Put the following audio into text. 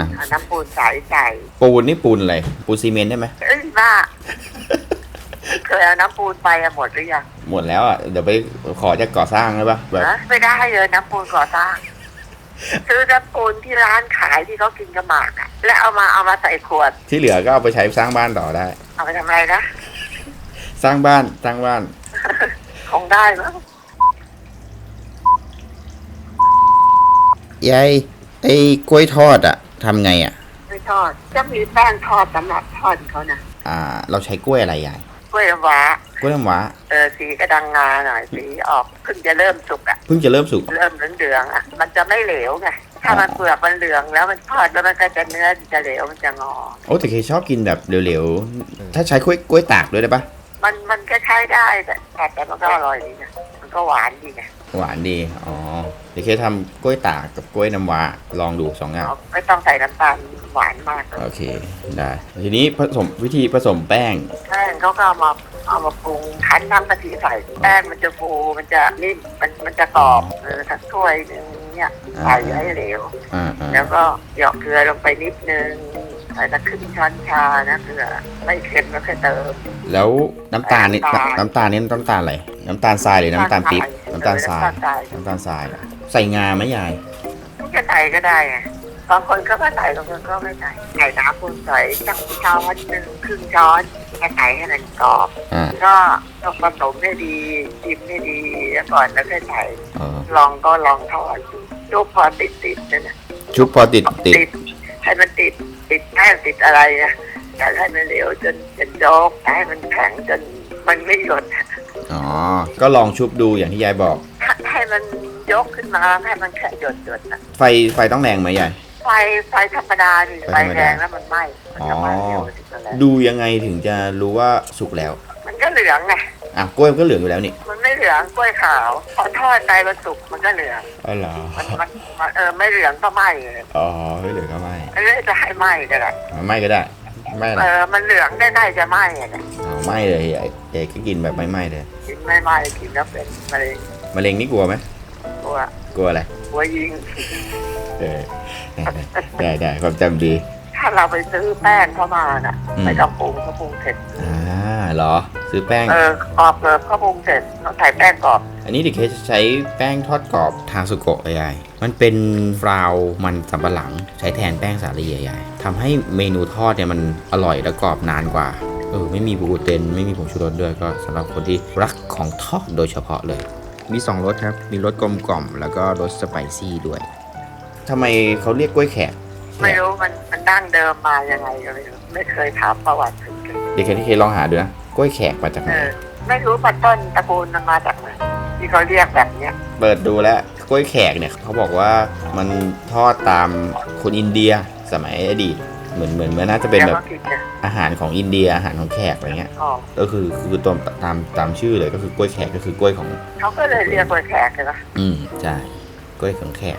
อะ เอาน้ำปูนใสใส่ปูนนี่ปูนอะไรปูนซีเมนต์ได้ไหมเอ้ยบ้าเคยเอาน้ำปูนไปอะหมดหรือยังหมดแล้วอะเดี๋ยวไปขอจากก่อสร้างได้ปะแบบนะไม่ได้เลยน้ำปูนก่อสร้างซื้อน้ำปูนที่ร้านขายที่เขากินกระหมากอะแล้วเอามาเอามาใส่ขวด ที่เหลือก็เอาไปใช้สร้างบ้านต่อได้ เอาไปทำอะไรนะ สร้างบ้านสร้างบ้าน คงได้มั้งยายไอ้กล้วยทอดอะ ทำไงอะไม่ทอดจะมีแป้งทอดสำหรับทอดเขานะอ่า เราใช้กล้วยอะไรยายกล้วยน้ำว้ากล้วยน้ำว้าเออสีกระดังงาหน่อยสีออกเพิ่งจะเริ่มสุกอะเพิ่งจะเริ่มสุก เริ่มเหลืองๆอะมันจะไม่เหลวไงถ้ามันเปลือกมันเหลืองแล้วมันทอดแล้วมันก็จะเนื้อจะเหลวมันจะงอโอ้แต่เคยชอบกินแบบเหลวๆถ้าใช้กล้วยกล้วยตากด้วยได้ปะมันมันก็ใช้ได้แต่แต่มันก็อร่อยดีนะมัน ก็หวานดีไงหวานดี อ๋อ เดี๋ยวเคยทำกล้วยตากกับกล้วยน้ำว้าลองดูสองอย่างเอาไม่ต้องใส่น้ำตาลหวานมาก โอเค ได้ ทีนี้ผสมวิธีผสมแป้ง แป้งเขาก็เอามาเอามาปรุงคั้นน้ำกะทิใส่ แป้งมันจะฟูมันจะนิ่มมันมันจะกรอบเออสักถ้วยหนึงเนี่ยใส่ให้เหลวอ่าอ่าแล้วก็หยอกเกลือลงไปนิดนึงใส่สักครึ่งช้อนชานะเกลือไม่เค็มแล้วค่อยเติม แล้วน้ำตาลนี่น้ำตาล น้ำตาลนี่น้ำตาลอะไร น้ำตาลทรายหรือน้ำตาลปี๊บน้ำตาลทรายน้ำตาลทรายน้ำตาลทรายเหรอใส่งาไหมยาย จะใส่ก็ได้ไงบางคนเขาก็ใส่บางคนก็ไม่ใส่ใส่น้ำปูนใส่จังช้อนหนึ่งครึ่งช้อนแค่ใส่ให้มันกรอบ อ่า ก็ต้องผสมให้ดีชิมให้ดีแล้วก่อนแล้วค่อยใส่อ๋อ ลองก็ลองทอดดูลูกพอติดติดๆนะนะชุบพอติดติดติดให้มันติด ติดแป้งติดอะไรนะแต่ให้มันเหลวจนจนโยกแต่ให้มันแข็งจนมันไม่หยดอ๋อ ก็ลองชุบดูอย่างที่ยายบอก ให้ให้มันยกขึ้นมาให้มันแค่หยดหยดๆนะไฟไฟต้องแรงไหมยาย ไฟไฟธรรมดาดิไฟไฟธรรมดาแรงแล้วมันไหม้มันจะไหม้เร็วถึงจะแรงดูยังไงถึงจะรู้ว่าสุกแล้ว มันก็เหลืองไง อะกล้วยมันก็เหลืองอยู่แล้วนี่มันไม่เหลืองกล้วยขาว พอทอดไปมันสุกมันก็เหลืองอ๋อเหรอมันมันมันเออไม่เหลืองก็ไหม้เลยอ๋อไม่เหลืองก็ไม่อันนี้จะให้ไหม้ก็ได้อ๋อไม่ก็ได้ไม่หรเออกอมันเหลืองได้ได้จะไหม้อะเนี่ยอ๋อไม่เลยยายยายก็กินแบบไม่ไหม้เลยกินไม่ไหม้กินแล้วเป็นมะเร็งมะเร็งนี่กลัวไหมกลัวกลัวอะไรกลัวยิง เออได้ได้ความจำดี ถ้าเราไปซื้อแป้งเข้ามาน่ะอืมไม่ต้องปรุงเขาปรุงเสร็จอ่าเหรอ ซื้อแป้ง เออกรอบเลยเขาปรุงเสร็จเขาใส่แป้งกรอบ อันนี้เด็กเคสใช้แป้งทอดกรอบทางสุโกะยายมันเป็นฟราวมันสำปะหลังใช้แทนแป้งสาลียายทำให้เมนูทอดเนี่ยมันอร่อยและกรอบนานกว่า เออไม่มีกลูเตนไม่มีผงชูรสด้วยก็สำหรับคนที่รักของทอดโดยเฉพาะเลย มี 2รสครับ มีรสกลมกล่อมแล้วก็รสสไปซี่ด้วยทำไมเขาเรียกกล้วยแขก ไม่รู้มันมันดั้งเดิมมายังไงก็ไม่รู้ไม่เคยถามประวัติถึงกันเด็กเคสที่เคลองหาดูนะก ล้วยแขกมาจากไหเอนอไม่รู้ปัตต้นตระกูลมันมาจากไหนที่เขาเรียกแบบเนี้ย เปิดดูแล้วกล้วยแขกเนี่ยเขาบอกว่ามันทอดตามคนอินเดียสมัยอดีต เหมือนเหมือนมันน่าจะเป็นเดี๋ยวแบบเขากินเนี่ยอาหารของอินเดียอาหารของแขกอะไรเงี้ย อ๋อก็คือคือตามตามตามชื่อเลยก็คือกล้วยแขกก็คือกล้วยของ เขาก็เลยเรียกว่าแขกใช่ไหมอืมใช่กล้วยของแขก